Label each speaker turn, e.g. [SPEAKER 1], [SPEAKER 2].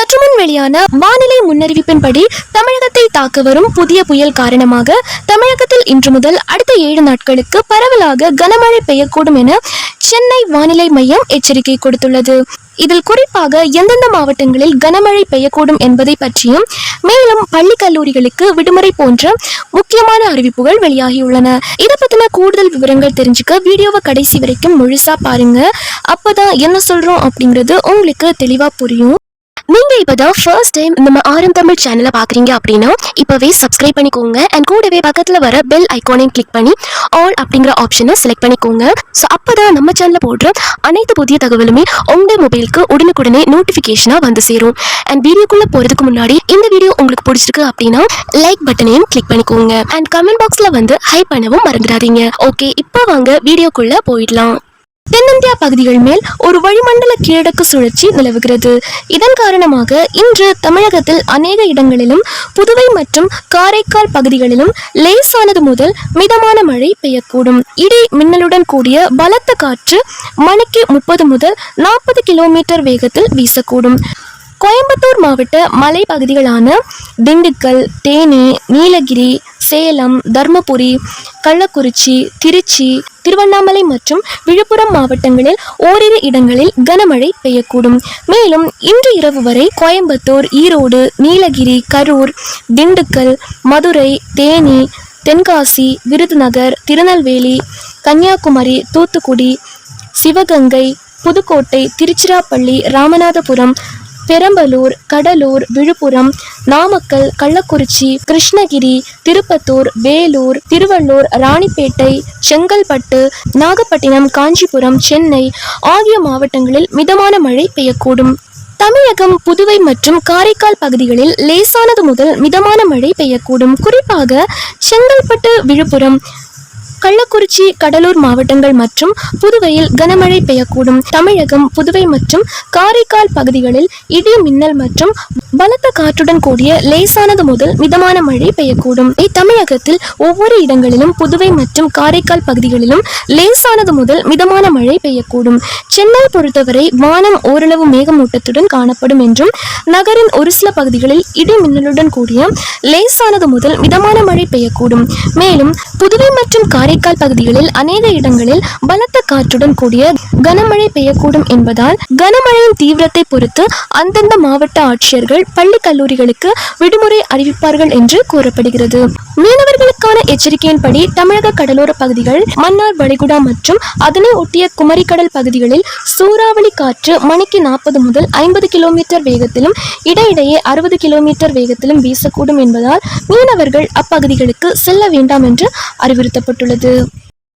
[SPEAKER 1] சற்றுமுன் வெளியான வானிலை முன்னறிவிப்பின்படி தமிழகத்தை தாக்க வரும் புதிய புயல் காரணமாக தமிழகத்தில் இன்று முதல் அடுத்த ஏழு நாட்களுக்கு பரவலாக கனமழை பெய்யக்கூடும் என சென்னை வானிலை மையம் எச்சரிக்கை கொடுத்துள்ளது. இதில் குறிப்பாக எந்தெந்த மாவட்டங்களில் கனமழை பெய்யக்கூடும் என்பதை பற்றியும் மேலும் பள்ளி கல்லூரிகளுக்கு விடுமுறை போன்ற முக்கியமான அறிவிப்புகள் வெளியாகியுள்ளன. இதை பத்தின கூடுதல் விவரங்கள் தெரிஞ்சுக்க வீடியோவை கடைசி வரைக்கும் முழுசா பாருங்க. அப்பதான் என்ன சொல்றோம் அப்படிங்கிறது உங்களுக்கு தெளிவா புரியும். நீங்க இப்பதான் ஃபர்ஸ்ட் டைம் நம்ம ஆரம் தமிழ் சேனலை பாக்குறீங்க அப்படின்னா இப்பவே சப்ஸ்கிரைப் பண்ணிக்கோங்க. அண்ட் கூடவே பக்கத்துல வர பெல் ஐகானையும் கிளிக் பண்ணி ஆல் அப்படிங்கிற ஆப்ஷனை செலக்ட் பண்ணிக்கோங்க. ஸோ அப்பதான் நம்ம சேனல்ல போடுற அனைத்து புதிய தகவலுமே உங்க மொபைலுக்கு உடனுக்குடனே நோட்டிபிகேஷனா வந்து சேரும். அண்ட் வீடியோக்குள்ள போறதுக்கு முன்னாடி இந்த வீடியோ உங்களுக்கு பிடிச்சிருக்கு அப்படின்னா லைக் பட்டனையும் கிளிக் பண்ணிக்கோங்க. அண்ட் கமெண்ட் பாக்ஸ்ல வந்து ஹை பண்ணவும் மறந்துடாதீங்க. ஓகே இப்போ வாங்க வீடியோக்குள்ள போயிடலாம். தென்னிந்தியா பகுதிகள் மேல் ஒரு வளிமண்டல கீழடக்கு சுழற்சி நிலவுகிறது. இதன் காரணமாக இன்று தமிழகத்தில் அநேக இடங்களிலும் புதுவை மற்றும் காரைக்கால் பகுதிகளிலும் லேசானது முதல் மிதமான மழை பெய்யக்கூடும். இடி மின்னலுடன் கூடிய பலத்த காற்று மணிக்கு முப்பது முதல் நாற்பது கிலோமீட்டர் வேகத்தில் வீசக்கூடும். கோயம்புத்தூர் மாவட்ட மலைப்பகுதிகளான திண்டுக்கல் தேனி நீலகிரி சேலம் தர்மபுரி கள்ளக்குறிச்சி திருச்சி திருவண்ணாமலை மற்றும் விழுப்புரம் மாவட்டங்களில் ஓரிரு இடங்களில் கனமழை பெய்யக்கூடும். மேலும் இன்று இரவு வரை கோயம்புத்தூர் ஈரோடு நீலகிரி கரூர் திண்டுக்கல் மதுரை தேனி தென்காசி விருதுநகர் திருநெல்வேலி கன்னியாகுமரி தூத்துக்குடி சிவகங்கை புதுக்கோட்டை திருச்சிராப்பள்ளி ராமநாதபுரம் பெரம்பலூர் கடலூர் விழுப்புரம் நாமக்கல் கள்ளக்குறிச்சி கிருஷ்ணகிரி திருப்பத்தூர் வேலூர் திருவள்ளூர் ராணிப்பேட்டை செங்கல்பட்டு நாகப்பட்டினம் காஞ்சிபுரம் சென்னை ஆகிய மாவட்டங்களில் மிதமான மழை பெய்யக்கூடும். தமிழகம் புதுவை மற்றும் காரைக்கால் பகுதிகளில் லேசானது முதல் மிதமான மழை பெய்யக்கூடும். குறிப்பாக செங்கல்பட்டு விழுப்புரம் கள்ளக்குறிச்சி கடலூர் மாவட்டங்கள் மற்றும் புதுவையில் கனமழை பெய்யக்கூடும். தமிழகம் புதுவை மற்றும் காரைக்கால் பகுதிகளில் இடி மின்னல் மற்றும் பலத்த காற்றுடன் கூடிய லேசானது முதல் மிதமான மழை பெய்யக்கூடும். இத்தமிழகத்தில் ஒவ்வொரு இடங்களிலும் புதுவை மற்றும் காரைக்கால் பகுதிகளிலும் லேசானது முதல் மிதமான மழை பெய்யக்கூடும். சென்னை பொறுத்தவரை வானம் ஓரளவு மேகமூட்டத்துடன் காணப்படும் என்றும் நகரின் ஒரு சில பகுதிகளில் இடி மின்னலுடன் கூடிய லேசானது முதல் மிதமான மழை பெய்யக்கூடும். மேலும் புதுவை மற்றும் காரைக்கால் பகுதிகளில் அநேக இடங்களில் பலத்த காற்றுடன் கூடிய கனமழை பெய்யக்கூடும் என்பதால் கனமழையின் தீவிரத்தை பொறுத்து அந்தந்த மாவட்ட ஆட்சியர்கள் பள்ளி கல்லூரிகளுக்கு விடுமுறை அறிவிப்பார்கள் என்று கூறப்படுகிறது. மீனவர்களுக்கான எச்சரிக்கையின்படி தமிழக கடலோர பகுதிகள் மன்னார் வளைகுடா மற்றும் அதனை ஒட்டிய குமரிக்கடல் பகுதிகளில் சூறாவளி காற்று மணிக்கு நாற்பது முதல் ஐம்பது கிலோமீட்டர் வேகத்திலும் இடையிடையே அறுபது கிலோமீட்டர் வேகத்திலும் வீசக்கூடும் என்பதால் மீனவர்கள் அப்பகுதிகளுக்கு செல்ல வேண்டாம் என்று அறிவுறுத்தப்பட்டுள்ளது.